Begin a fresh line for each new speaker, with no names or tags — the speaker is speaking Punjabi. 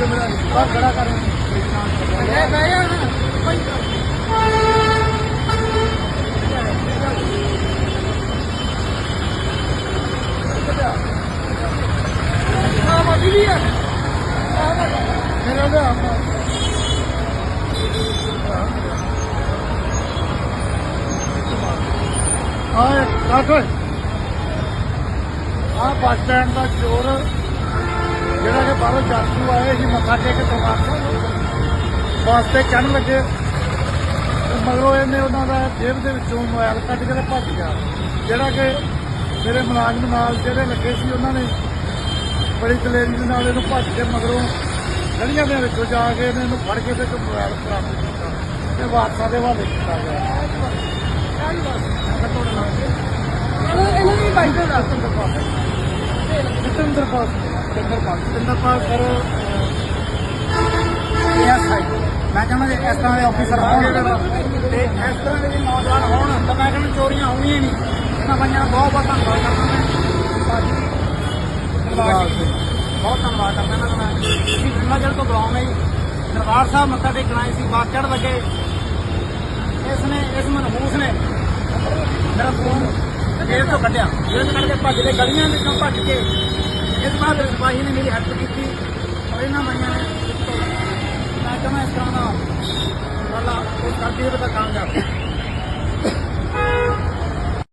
ਵੀਡੀਓ ਮੇਰਾ ਬਾਹਰ ਖੜਾ ਕਰ। ਇਹ ਬਹਿ ਜਾ ਆ। ਮੱਦੀ ਲਈ ਆ ਮੇਰਾ ਦਾ ਆਏ ਕਾਟ ਆ ਬੱਸ ਸਟੈਂਡ ਦਾ ਚੋਰ ਜਿਹੜਾ ਕਿ ਬਾਹਰੋਂ ਜਾਸੂ ਆਏ ਸੀ ਮੱਥਾ ਟੇਕ ਕੇ ਦੁਕਾਨ ਤੋਂ ਬੱਸ ਤੇ ਚੜ੍ਹਨ ਲੱਗੇ। ਮਗਰੋਂ ਇਹਨੇ ਉਹਨਾਂ ਦਾ ਜੇਬ ਦੇ ਵਿੱਚੋਂ ਮੋਬਾਈਲ ਕੱਢ ਕੇ ਭੱਜ ਗਿਆ। ਜਿਹੜਾ ਕਿ ਮੇਰੇ ਮੁਲਾਜ਼ਮ ਨਾਲ ਜਿਹੜੇ ਲੱਗੇ ਸੀ ਉਹਨਾਂ ਨੇ ਬੜੀ ਦਲੇਰੀ ਦੇ ਨਾਲ ਇਹਨੂੰ ਭੱਜ ਕੇ ਮਗਰੋਂ ਗਲੀਆਂ ਦੇ ਵਿੱਚੋਂ ਜਾ ਕੇ ਇਹਨੇ ਇਹਨੂੰ ਫੜ ਕੇ ਤੇ ਮੋਬਾਈਲ ਬਰਾਮਦ ਕੀਤਾ ਤੇ ਵਾਰਸਾਂ ਦੇ ਹਵਾਲੇ ਕੀਤਾ ਗਿਆ।
ਇਹਨਾਂ ਦੀ ਬਾਈਕ ਦਾ
ਜਿਤੇਂਦਰਪਾਲ ਜਿਤੇਂਦਰਪਾਲ ਜਿਤੇਂਦਰਪਾਲ ਸਰ ਐਸਆਈ ਮੈਂ ਕਹਿੰਦਾ ਜੇ ਇਸ ਤਰ੍ਹਾਂ ਦੇ ਆਫੀਸਰ ਹੋਣ ਤੇ ਇਸ ਤਰ੍ਹਾਂ ਦੇ ਨੌਜਵਾਨ ਹੋਣ ਤਾਂ ਮੈਂ ਕਹਿੰਦਾ ਚੋਰੀਆਂ ਹੋਣੀਆਂ ਹੀ ਨਹੀਂ। ਇਹਨਾਂ ਬੰਦਿਆਂ ਦਾ ਬਹੁਤ ਬਹੁਤ ਧੰਨਵਾਦ ਕਰਦਾ ਮੈਂ। ਭਾਜੀ। ਬਹੁਤ ਧੰਨਵਾਦ ਕਰਦਾ ਇਹਨਾਂ ਦਾ ਮੈਂ। ਜੀ ਜਿੰਨਾ ਜਲ ਤੋਂ ਬੁਲਾਉਂ ਮੈਂ ਦਰਬਾਰ ਸਾਹਿਬ ਮੱਥਾ ਟੇਕਣਾ ਸੀ ਬਾਤ ਚੜ ਲੱਗੇ ਇਸ ਨੇ ਇਸ ਮਨਹੂਸ ਨੇ ਮੇਰਾ ਫੋਨ ਜੇਲ੍ਹ ਤੋਂ ਕੱਢਿਆ। ਜੇਲ੍ਹ ਤੋਂ ਕੱਢ ਕੇ ਭੱਜ ਕੇ ਗਲੀਆਂ ਵਿੱਚੋਂ ਭੱਜ ਕੇ ਇਸ ਬਾਅਦ ਸਿਪਾਹੀ ਨੇ ਮੇਰੀ ਹੈਲਪ ਕੀਤੀ ਔਰ ਇਹਨਾਂ ਮਾਈਆਂ ਨੇ ਮੈਂ ਕਹਿੰਦਾ ਇਸ ਤਰ੍ਹਾਂ ਦਾ ਵਾਲਾ ਉਹ ਕਰਦੀ ਹੈ ਤਾਂ ਕਾਮਯਾਬ